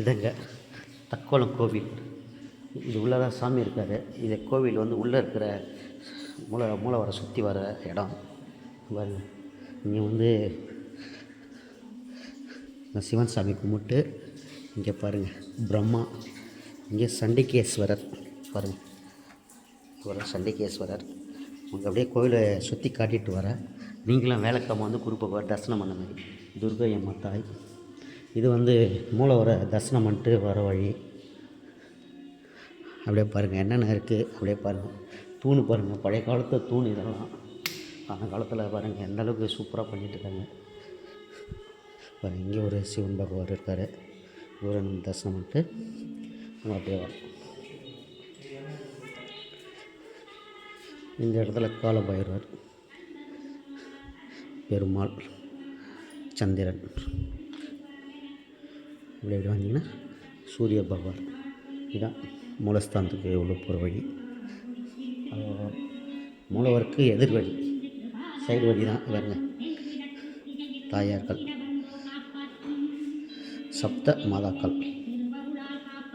இதங்க. தக்கோலம் கோவில். இது உள்ளே தான் சாமி இருக்கார். இது கோவில் வந்து உள்ளே இருக்கிற மூல மூலவரை சுற்றி வர இடம். பாருங்க. இங்கே வந்து நான் சிவன் சாமி கும்பிட்டு இங்கே பாருங்கள் பிரம்மா. இங்கே சண்டிகேஸ்வரர். பாருங்கள் இவர் சண்டிகேஸ்வரர். உங்கள் அப்படியே கோவிலை சுற்றி காட்டிட்டு வரேன் நீங்களும் வேலைக்கிழமை வந்து குறிப்பாக தரிசனம் பண்ண மாதிரி. துர்கை அம்மா தாய். இது வந்து மூலவரை தரிசனம் பண்ணிட்டு வர வழி. அப்படியே பாருங்கள் என்னென்ன இருக்குது அப்படியே பாருங்கள் தூண் பாருங்கள் பழைய காலத்து தூண் இதெல்லாம். அந்த காலத்தில் பாருங்கள் எந்த அளவுக்கு சூப்பராக பண்ணிகிட்டு இருக்காங்க. பாருங்கள் இங்கே ஒரு சிவன் பகவான் இருக்கார். இவரை நம்ம தரிசனம் பண்ணிட்டு நம்ம அப்படியே வரோம் இந்த இடத்துல கால பைரவர் பெருமாள் சந்திரன். இப்படி இப்படி வந்தீங்கன்னா சூரிய பகவான். இதுதான் மூலஸ்தானத்துக்கு உள்ள போகிற வழி. மூலவருக்கு எதிர் வழி. சைடு வழி தான் பாருங்க. தாயார்கள். சப்த மாதாக்கள்.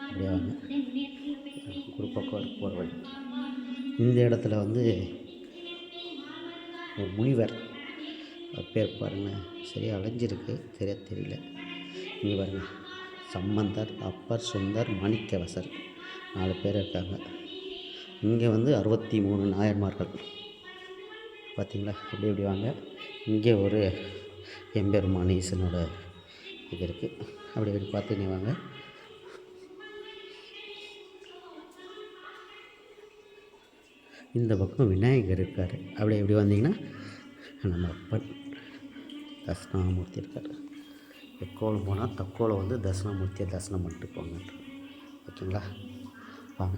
அப்படியே வாங்க. குரு போகிற வழி. இந்த இடத்துல வந்து ஒரு முனிவர் பேர் பாருங்கள் சரியாக அலைஞ்சிருக்கு. தெரிய தெரியல. இங்கே பாருங்க. சம்பந்தர் அப்பர் சுந்தர் மாணிக்கவசர். நாலு பேர் இருக்காங்க. இங்கே வந்து அறுபத்தி மூணு நாயன்மார்கள். பார்த்திங்களா இப்படி இப்படி வாங்க. இங்கே ஒரு எம்பெருமான் ஈசனோட இது இருக்குது அப்படி இப்படி பார்த்துனே வாங்க. இந்த பக்கம் விநாயகர் இருக்கார். அப்படி இப்படி வந்தீங்கன்னா நம்ம அப்பன் தட்சிணாமூர்த்தி இருக்கார். எக்கோலம் போனால் தக்கோலம் வந்து தட்சிணாமூர்த்தியை தரிசனம் பண்ணிட்டு போங்க ஓகேங்களா? வாங்க.